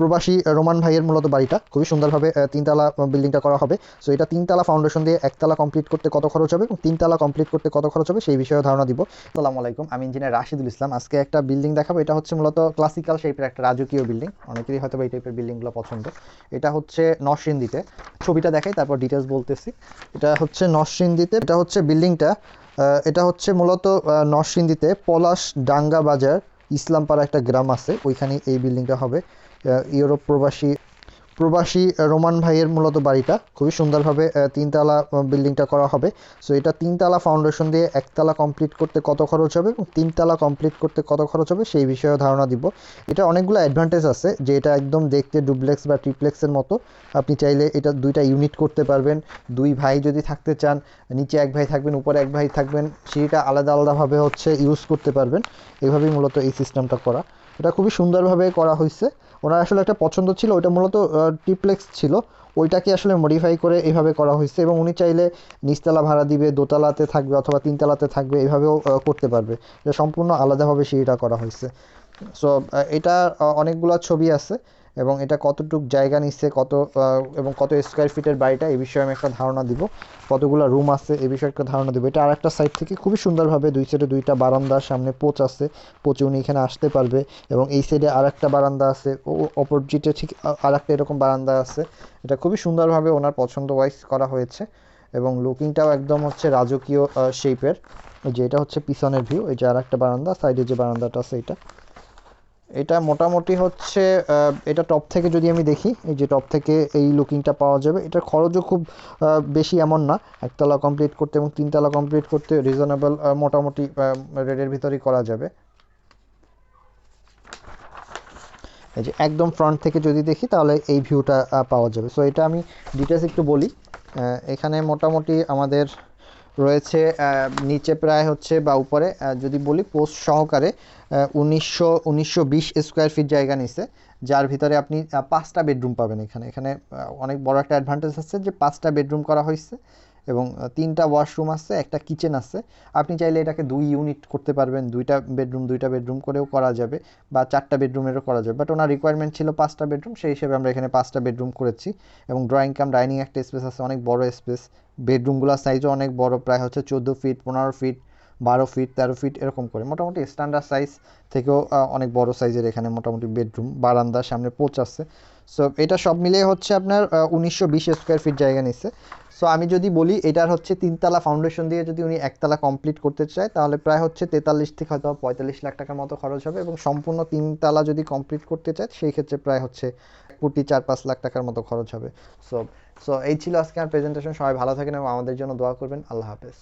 প্রবাসী রোমান ভাইয়ের মূলত বাড়িটা। খুবই সুন্দরভাবে তিনতলা বিল্ডিংটা করা হবে। সো এটা তিনতলা ফাউন্ডেশন দিয়ে একতলা কমপ্লিট করতে কত খরচ হবে এবং তিনতলা কমপ্লিট করতে কত খরচ হবে সেই বিষয়ে ধারণা দিব। আসসালামু আলাইকুম, আমি ইঞ্জিনিয়ার রাশিদুল ইসলাম। আজকে একটা বিল্ডিং দেখাবো। এটা হচ্ছে মূলত ক্লাসিক্যাল শেপের একটা রাজকীয় বিল্ডিং অনেকেরই হয়তো এই টাইপের বিল্ডিংগুলো পছন্দ। এটা হচ্ছে নরসিংদীতে। ছবিটা দেখাই, তারপর ডিটেলস বলতেছি। এটা হচ্ছে নরসিংদীতে। এটা হচ্ছে বিল্ডিংটা এটা হচ্ছে মূলত নরসিংদীতে পলাশ ডাঙ্গা বাজার ইসলামপাড়া একটা গ্রাম আছে ওইখানে এই বিল্ডিংটা হবে। ইউরোপ প্রবাসী প্রবাসী রোমান ভাইয়ের মূলত বাড়িটা। খুবই সুন্দরভাবে তিনতলা বিল্ডিংটা করা হবে। সো এটা তিনতলা ফাউন্ডেশন দিয়ে একতলা কমপ্লিট করতে কত খরচ হবে এবং তিনতলা কমপ্লিট করতে কত খরচ হবে সেই বিষয়ে ধারণা দিব। এটা অনেকগুলো অ্যাডভান্টেজ আছে যে এটা একদম দেখতে ডুপ্লেক্স বা ট্রিপ্লেক্সের মতো। আপনি চাইলে এটা দুইটা ইউনিট করতে পারবেন। দুই ভাই যদি থাকতে চান, নিচে এক ভাই থাকবেন, উপরে এক ভাই থাকবেন সিঁড়িটা আলাদা আলাদাভাবে হচ্ছে ইউজ করতে পারবেন। এভাবেই মূলত এই সিস্টেমটা করা। এটা খুবই সুন্দরভাবে করা হয়েছে ওনার আসলে একটা পছন্দ ছিল, ওইটা মূলত টিপ্লেক্স ছিল। ওইটাকে আসলে মডিফাই করে এইভাবে করা হয়েছে এবং উনি চাইলে নিচতলা ভাড়া দিবে, দোতলাতে থাকবে অথবা তিনতলাতে থাকবে এইভাবেও করতে পারবে। সম্পূর্ণ আলাদাভাবে সিঁড়িটা করা হয়েছে। সো এটা অনেকগুলো ছবি আছে। এবং এটা কতটুক জায়গা নিচ্ছে, কত এবং কত স্কোয়ার ফিটের বাড়িটা, এই বিষয়ে আমি একটা ধারণা দিব। কতগুলো রুম আছে, এই বিষয়ে একটা ধারণা দিব। এটা আরেকটা সাইড থেকে খুবই সুন্দরভাবে দুই সাইডে দুইটা বারান্দার সামনে পোচ আছে। পোচে উনি এখানে আসতে পারবে। এবং এই সাইডে আর একটা বারান্দা আছে। ও অপোজিটে ঠিক আর একটা এরকম বারান্দা আছে। এটা খুবই সুন্দরভাবে ওনার পছন্দ ওয়াইজ করা হয়েছে। এবং লুকিংটাও একদম হচ্ছে রাজকীয় শেপের যে এটা হচ্ছে পিছনের ভিউ এই যে আরেকটা বারান্দা সাইডে যে বারান্দাটা আছে এটা। এটা মোটামুটি হচ্ছে এটা টপ থেকে যদি আমি দেখি, এই যে টপ থেকে এই লুকিংটা পাওয়া যাবে, এটার খরচও খুব বেশি এমন না। একতলা কমপ্লিট করতে এবং তিনতলা কমপ্লিট করতে রিজনেবল মোটামুটি রেটের ভিতরেই করা যাবে। এই যে একদম ফ্রন্ট থেকে যদি দেখি, তাহলে এই ভিউটা পাওয়া যাবে। সো এটা আমি ডিটেলস একটু বলি। এখানে মোটামুটি আমাদের রয়েছে নিচে প্রায় হচ্ছে বা উপরে যদি বলি পোস্ট সহকারে উনিশশো উনিশশো স্কোয়ার ফিট জায়গা নিছে যার ভিতরে আপনি পাঁচটা বেডরুম পাবেন এখানে। এখানে অনেক বড় একটা অ্যাডভান্টেজ আছে যে পাঁচটা বেডরুম করা হয়েছে। এবং তিনটা ওয়াশরুম আছে, একটা কিচেন আছে। আপনি চাইলে এটাকে দুই ইউনিট করতে পারবেন, দুইটা বেডরুম দুইটা বেডরুম করেও করা যাবে বা চারটা বেডরুমেরও করা যাবে। বাট ওনার রিকোয়ারমেন্ট ছিল পাঁচটা বেডরুম সেই হিসেবে আমরা এখানে পাঁচটা বেডরুম করেছি। এবং ড্রয়িং কাম ডাইনিং একটা স্পেস আছে, অনেক বড় স্পেস বেডরুমগুলোর সাইজও অনেক বড়, প্রায় হচ্ছে চোদ্দ ফিট পনেরো ফিট বারো ফিট তেরো ফিট এরকম করে। মোটামুটি স্ট্যান্ডার্ড সাইজ থেকেও অনেক বড় সাইজের এখানে মোটামুটি বেডরুম বারান্দার সামনে পোচ আছে। সো এটা সব মিলিয়ে হচ্ছে আপনার উনিশশো বিশ স্কোয়ার ফিট জায়গা নিচ্ছে সো আমি যদি বলি এটার হচ্ছে তিনতলা ফাউন্ডেশন দিয়ে যদি উনি একতলা কমপ্লিট করতে চায়, তাহলে প্রায় হচ্ছে তেতাল্লিশ থেকে হয়তো পঁয়তাল্লিশ লাখ টাকার মতো খরচ হবে এবং সম্পূর্ণ তিনতলা যদি কমপ্লিট করতে চায়, সেই ক্ষেত্রে প্রায় হচ্ছে কোটি চার পাঁচ লাখ টাকার মতো খরচ হবে। সো সো এই ছিল আজকে আমার প্রেজেন্টেশন সবাই ভালো থাকেন এবং আমাদের জন্য দোয়া করবেন। আল্লাহ হাফেজ।